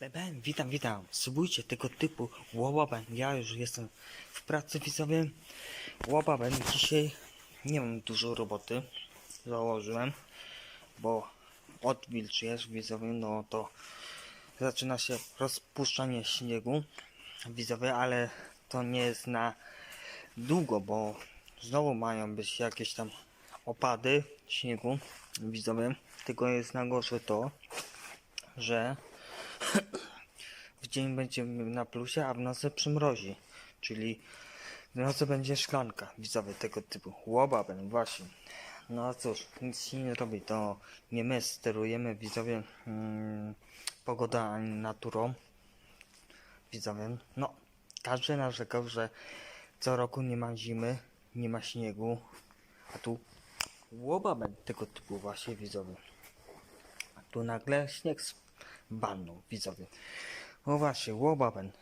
Beben, witam, witam. Subujcie tego typu łobaben. Ja już jestem w pracy widzowie. Łobaben dzisiaj nie mam dużo roboty. Założyłem, bo odwilż jest widzowie, no to zaczyna się rozpuszczanie śniegu widzowie, ale to nie jest na długo, bo znowu mają być jakieś tam opady śniegu widzowie. Tylko jest najgorsze to, że w dzień będzie na plusie, a w nocy przymrozi. Czyli w nocy będzie szklanka, widzowie tego typu. Łobaben, właśnie. No cóż, nic się nie robi, to nie my sterujemy widzowie mm, pogoda ani naturą. Widzowie, no każdy narzekał, że co roku nie ma zimy, nie ma śniegu, a tu łobaben tego typu właśnie widzowie. A tu nagle śnieg spadnął, widzowie. No właśnie, łobaben.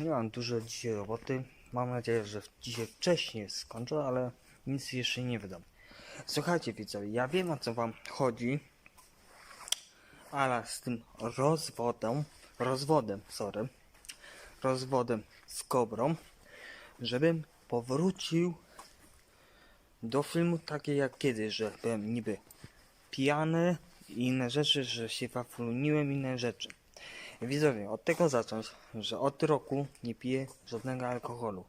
Nie mam dużo dzisiaj roboty. Mam nadzieję, że dzisiaj wcześniej skończę, ale nic jeszcze nie wydam. Słuchajcie widzowie, ja wiem o co wam chodzi, ale z tym rozwodem, rozwodem, sorry, rozwodem z kobrą, żebym powrócił do filmu takie jak kiedyś, że byłem niby pijany i inne rzeczy, że się wafluniłem, inne rzeczy. Widzowie, od tego zacząć, że od roku nie piję żadnego alkoholu.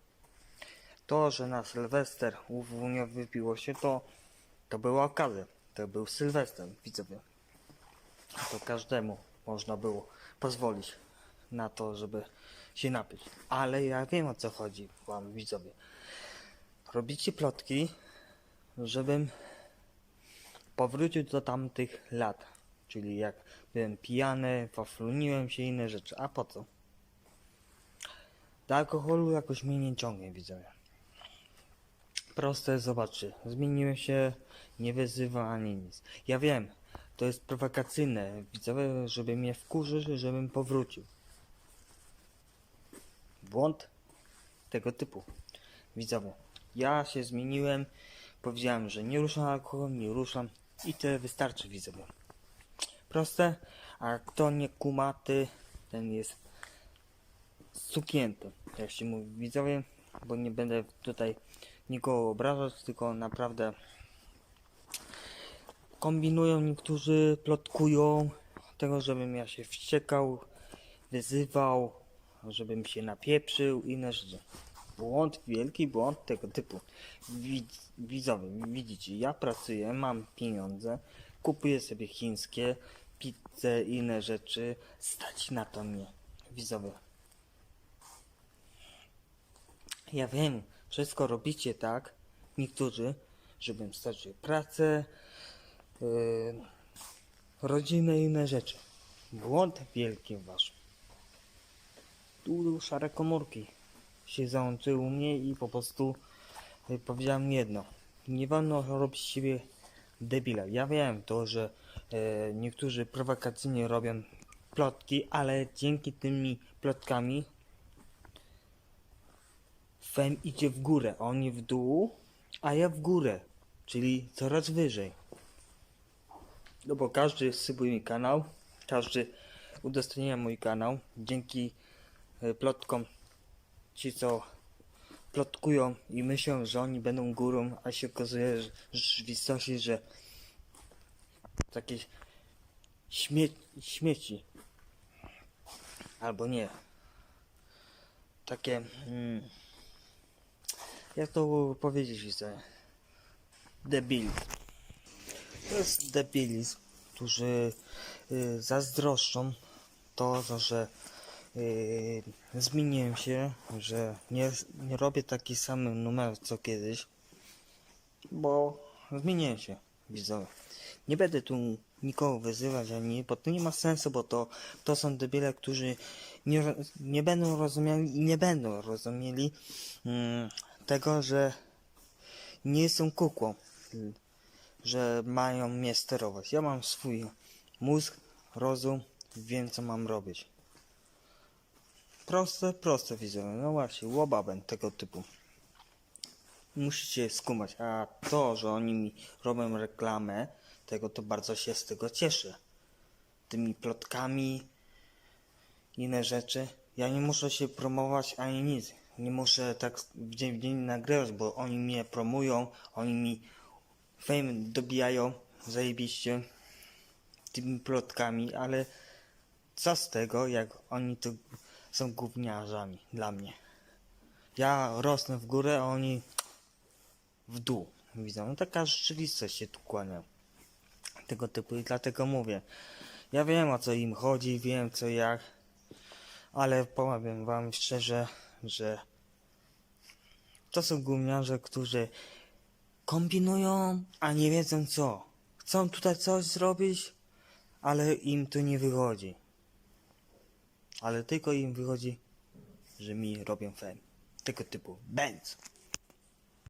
To, że na Sylwester u Wunia wypiło się, to, to była okazja. To był Sylwester, widzowie. To każdemu można było pozwolić na to, żeby się napić. Ale ja wiem o co chodzi wam, widzowie. Robicie plotki, żebym powrócił do tamtych lat. Czyli jak byłem pijany, wafluniłem się inne rzeczy. A po co? Do alkoholu jakoś mnie nie ciągnie, widzowie. Proste, zobaczcie. Zmieniłem się, nie wyzywa ani nic. Ja wiem, to jest prowokacyjne, widzowie, żeby mnie wkurzyć, żebym powrócił. Błąd tego typu. Widzowie, ja się zmieniłem, powiedziałem, że nie ruszam alkohol, nie ruszam i tyle wystarczy, widzowie. Proste, a kto nie kumaty, ten jest sukięty, jak się mówi, widzowie, bo nie będę tutaj nikogo obrażać, tylko naprawdę kombinują niektórzy, plotkują tego, żebym ja się wściekał, wyzywał, żebym się napieprzył, inne rzeczy. Błąd, wielki błąd tego typu. Widz, widzowie, widzicie, ja pracuję, mam pieniądze, kupuję sobie chińskie, pizzę, inne rzeczy, stać na to mnie, widzowie. Ja wiem, wszystko robicie tak, niektórzy, żebym stracił pracę, yy, rodzinę i inne rzeczy. Błąd wielki wasz. Tu szare komórki się załączyły u mnie i po prostu yy, powiedziałem jedno. Nie wolno robić siebie debila. Ja wiem to, że e, niektórzy prowokacyjnie robią plotki, ale dzięki tymi plotkami Fem idzie w górę, oni w dół, a ja w górę, czyli coraz wyżej. No bo każdy subuje mi kanał, każdy udostępnia mój kanał. Dzięki e, plotkom ci co plotkują i myślą, że oni będą górą, a się okazuje że w rzeczywistości, że takie śmie śmieci. Albo nie. Takie mm, jak to powiedzieć widzę? Debilizm to jest debilizm którzy y, zazdroszczą to że y, zmieniłem się, że nie, nie robię taki sam numer co kiedyś, bo zmieniłem się, widzowie. Nie będę tu nikogo wyzywać ani, bo to nie ma sensu, bo to, to są debile, którzy nie, nie będą rozumieli i nie będą rozumieli mm, tego, że nie są kukłą, że mają mnie sterować. Ja mam swój mózg, rozum, wiem co mam robić. Proste, proste widzowie. No właśnie, łobaben tego typu. Musicie skumać. A to, że oni mi robią reklamę, tego to bardzo się z tego cieszę. Tymi plotkami inne rzeczy. Ja nie muszę się promować ani nic. Nie muszę tak w dzień w dzień nagrywać, bo oni mnie promują, oni mi fame dobijają zajebiście tymi plotkami, ale co z tego, jak oni to są gówniarzami dla mnie. Ja rosnę w górę, a oni w dół. Widzą, no taka rzeczywistość się tu kłania. Tego typu i dlatego mówię. Ja wiem o co im chodzi, wiem co jak, ale powiem wam szczerze, że to są gówniarze, którzy kombinują, a nie wiedzą co. Chcą tutaj coś zrobić, ale im to nie wychodzi. Ale tylko im wychodzi, że mi robią fame. Tego typu. Benz.